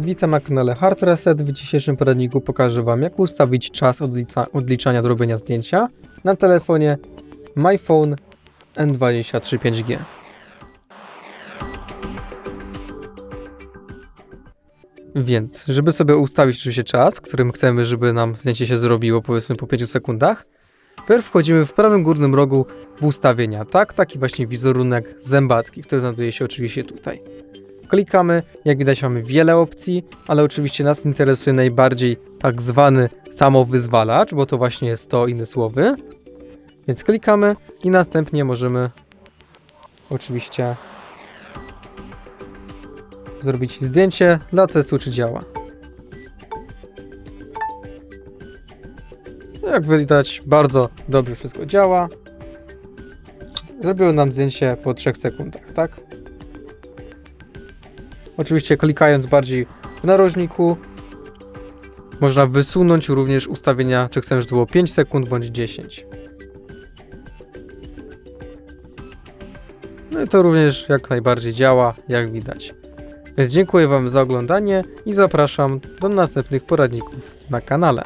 Witam na kanale Hard Reset. W dzisiejszym poradniku pokażę Wam, jak ustawić czas odlicza odliczania do robienia zdjęcia na telefonie MyPhone N23 5G. Więc, żeby sobie ustawić oczywiście czas, którym chcemy, żeby nam zdjęcie się zrobiło, powiedzmy po 5 sekundach, Pierw wchodzimy w prawym górnym rogu w ustawienia, tak? Taki właśnie wizerunek zębatki, który znajduje się oczywiście tutaj. Klikamy, jak widać mamy wiele opcji, ale oczywiście nas interesuje najbardziej tak zwany samowyzwalacz, bo to właśnie jest to inne słowy. Więc klikamy i następnie możemy oczywiście zrobić zdjęcie dla testu, czy działa. Jak widać, bardzo dobrze wszystko działa. Zrobiło nam zdjęcie po 3 sekundach, tak? Oczywiście klikając bardziej w narożniku można wysunąć również ustawienia, czy chcemy, żeby było 5 sekund bądź 10. No i to również jak najbardziej działa, jak widać. Więc dziękuję Wam za oglądanie i zapraszam do następnych poradników na kanale.